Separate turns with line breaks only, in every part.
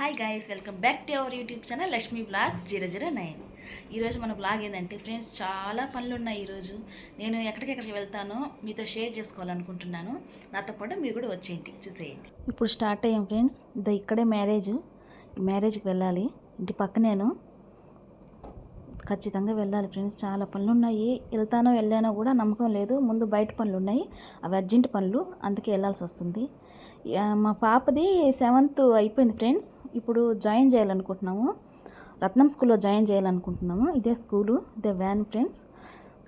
Hi guys welcome back to our YouTube channel Lakshmi vlogs zero zero nine ఈరోజు మన blog ఏంటంటే friends చాలా పనులు ఉన్నాయి ఈరోజు నేను ఎక్కడికెక్కడికి వెళ్తానో మీతో షేర్ చేసుకోవాలనుకుంటున్నాను. నాతో పాటు మీరు కూడా వచ్చేయండి చూసేయండి. ఇప్పుడు స్టార్ట్ అయ్యాం ఫ్రెండ్స్ ఇదో ఇక్కడే మ్యారేజ్ మ్యారేజ్కి వెళ్ళాలి. ఇంటి పక్కనేను. ఖచ్చితంగా వెళ్ళాలి ఫ్రెండ్స్. చాలా పనులు ఉన్నాయి వెళ్తానో వెళ్ళానో కూడా నమ్మకం లేదు. ముందు బయట పనులు ఉన్నాయి అవి అర్జెంట్ పనులు. అందుకే వెళ్ళాల్సి వస్తుంది. మా పాపది సెవెంత్ అయిపోయింది ఫ్రెండ్స్. ఇప్పుడు జాయిన్ చేయాలనుకుంటున్నాము. రత్నం స్కూల్లో జాయిన్ చేయాలనుకుంటున్నాము. ఇదే స్కూలు ఇదే వ్యాన్ ఫ్రెండ్స్.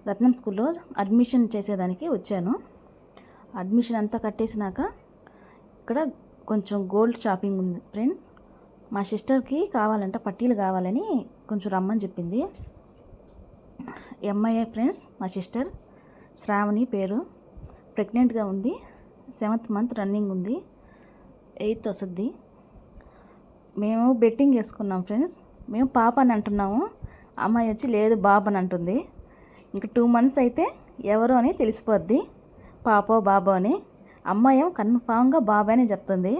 రత్నం స్కూల్లో అడ్మిషన్ చేసేదానికి వచ్చాను. అడ్మిషన్ అంతా కట్టేసినాక ఇక్కడ కొంచెం గోల్డ్ షాపింగ్ ఉంది ఫ్రెండ్స్. మా సిస్టర్కి కావాలంట పట్టీలు కావాలని కొంచెం రమ్మని చెప్పింది. ఎంఐఏ ఫ్రెండ్స్ మా సిస్టర్ శ్రావణి పేరు. ప్రెగ్నెంట్గా ఉంది. సెవెంత్ మంత్ రన్నింగ్ ఉంది. ఎయిత్ వస్తుంది మేము బెట్టింగ్ వేసుకున్నాం ఫ్రెండ్స్. మేము పాప అని అంటున్నాము. అమ్మాయి వచ్చి లేదు బాబు అని అంటుంది. ఇంకా టూ మంత్స్ అయితే ఎవరో అని తెలిసిపోద్ది. పాపో బాబో అని. అమ్మాయి కన్ఫామ్గా బాబు అని చెప్తుంది.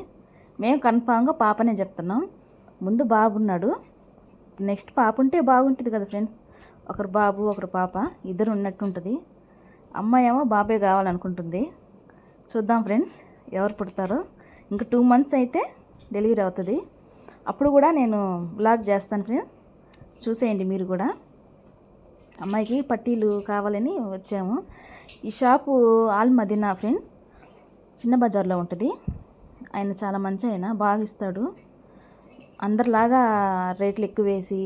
మేము కన్ఫామ్గా పాపనే చెప్తున్నాం. ముందు బాబు ఉన్నాడు. నెక్స్ట్ పాప ఉంటే బాగుంటుంది కదా ఫ్రెండ్స్. ఒకరు బాబు ఒకరు పాప ఇద్దరు ఉన్నట్టు ఉంటుంది. అమ్మాయి ఏమో బాబే కావాలనుకుంటుంది. చూద్దాం ఫ్రెండ్స్ ఎవరు పుడతారో. ఇంకా టూ మంత్స్ అయితే డెలివరీ అవుతుంది. అప్పుడు కూడా నేను బ్లాగ్ చేస్తాను ఫ్రెండ్స్. చూసేయండి మీరు కూడా. అమ్మాయికి పట్టీలు కావాలని వచ్చాము. ఈ షాపు ఆల్ మదీనా ఫ్రెండ్స్. చిన్న బజార్లో ఉంటుంది. ఆయన చాలా మంచి ఆయన బాగా ఇస్తాడు. అందరిలాగా రేట్లు ఎక్కువ వేసి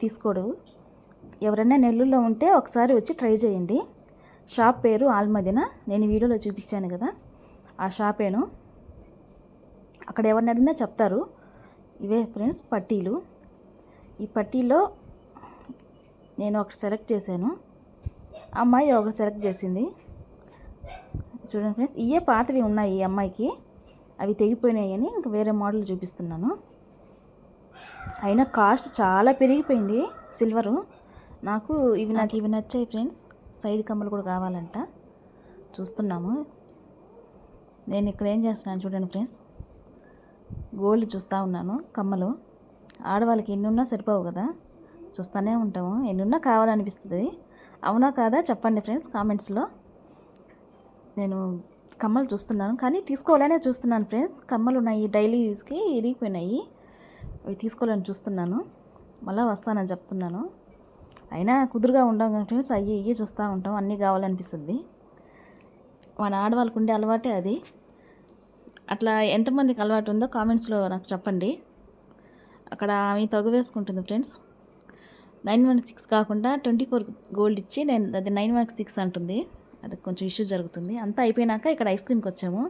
తీసుకోడు. ఎవరైనా నెల్లూరులో ఉంటే ఒకసారి వచ్చి ట్రై చేయండి. షాప్ పేరు ఆల్మదిన. నేను వీడియోలో చూపించాను కదా. ఆ షాపేను అక్కడ ఎవరిని అడిగినా చెప్తారు. ఇవే ఫ్రెండ్స్ పట్టీలు. ఈ పట్టీలో నేను ఒకటి సెలెక్ట్ చేశాను. అమ్మాయి ఒకటి సెలెక్ట్ చేసింది. చూడండి ఫ్రెండ్స్ ఇవే పాతవి ఉన్నాయి ఈ అమ్మాయికి. అవి తెగిపోయినాయి అని ఇంకా వేరే మోడల్ చూపిస్తున్నాను. అయినా కాస్ట్ చాలా పెరిగిపోయింది సిల్వరు. నాకు ఇవి నాకు ఇవి నచ్చాయి ఫ్రెండ్స్. సైడ్ కమ్మలు కూడా కావాలంట. చూస్తున్నాము. నేను ఇక్కడ ఏం చేస్తున్నాను చూడండి ఫ్రెండ్స్. గోల్డ్ చూస్తూ ఉన్నాను కమ్మలు. ఆడవాళ్ళకి ఎన్నున్నా సరిపోవు కదా. చూస్తూనే ఉంటాము. ఎన్నున్నా కావాలనిపిస్తుంది. అవునా కాదా చెప్పండి ఫ్రెండ్స్ కామెంట్స్లో. నేను కమ్మలు చూస్తున్నాను కానీ తీసుకోవాలనే చూస్తున్నాను ఫ్రెండ్స్. కమ్మలు ఉన్నాయి డైలీ యూస్కి ఇరిగిపోయినాయి. అవి తీసుకోవాలని చూస్తున్నాను. మళ్ళీ వస్తానని చెప్తున్నాను. అయినా కుదురుగా ఉండం కాబట్టి ఫ్రెండ్స్. అయ్యి ఇయ్యి చూస్తూ ఉంటాం. అన్నీ కావాలనిపిస్తుంది. మన ఆడవాళ్ళకు ఉండే అలవాటే అది. అట్లా ఎంతమందికి అలవాటు ఉందో కామెంట్స్లో నాకు చెప్పండి. అక్కడ ఆమె తగు వేసుకుంటుంది ఫ్రెండ్స్. నైన్ వన్ సిక్స్ కాకుండా ట్వంటీ ఫోర్ గోల్డ్ ఇచ్చి నేను అది నైన్ వన్ సిక్స్ అంటుంది. అది కొంచెం ఇష్యూ జరుగుతుంది. అంతా అయిపోయినాక ఇక్కడ ఐస్ క్రీమ్కి వచ్చాము.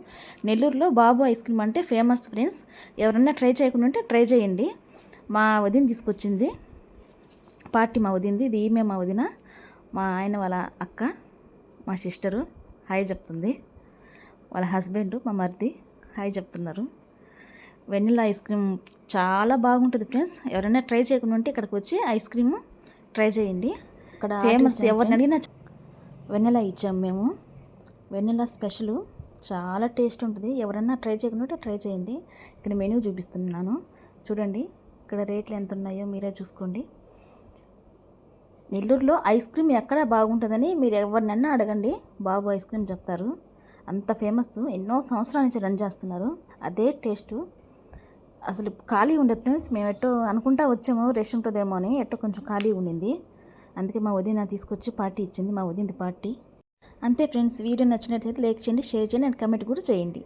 నెల్లూరులో బాబు ఐస్ క్రీమ్ అంటే ఫేమస్ ఫ్రెండ్స్. ఎవరన్నా ట్రై చేయకుండా ఉంటే ట్రై చేయండి. మా వదిన తీసుకొచ్చింది. పార్టీ మా వదింది ఇది ఈమె మా వదిన. మా ఆయన వాళ్ళ అక్క మా సిస్టరు. హాయ్ చెప్తుంది. వాళ్ళ హస్బెండ్ మా మరిది. హాయ్ చెప్తున్నారు. వెనిలా ఐస్ క్రీమ్ చాలా బాగుంటుంది ఫ్రెండ్స్. ఎవరైనా ట్రై చేయకుండా ఉంటే ఇక్కడికి వచ్చి ఐస్ క్రీమ్ ట్రై చేయండి. ఇక్కడ ఫేమస్ ఎవరిని అడిగినా వెన్నెల ఇచ్చాం మేము. వెన్నెల స్పెషల్. చాలా టేస్ట్ ఉంటుంది. ఎవరన్నా ట్రై చేయకుండా ట్రై చేయండి. ఇక్కడ మెనూ చూపిస్తున్నాను. చూడండి. ఇక్కడ రేట్లు ఎంత ఉన్నాయో మీరే చూసుకోండి. నెల్లూరులో ఐస్ క్రీమ్ ఎక్కడ బాగుంటుందని మీరు ఎవరినన్నా అడగండి. బాబు ఐస్ క్రీమ్ చెప్తారు. అంత ఫేమస్ ఎన్నో సంవత్సరాల నుంచి రన్ చేస్తున్నారు. అదే టేస్టు. అసలు ఖాళీ ఉండదు ఫ్రెండ్స్. మేము ఎట్టో అనుకుంటా వచ్చాము రెస్ట్ ఉంటుందేమో అని ఎట్టో కొంచెం ఖాళీ ఉండింది. అందుకే మా వదిన తీసుకొచ్చి పార్టీ ఇచ్చింది మా వదినది పార్టీ. అంతే ఫ్రెండ్స్ వీడియో నచ్చినట్లయితే లైక్ చేయండి షేర్ చేయండి అండ్ కమెంట్ కూడా చేయండి.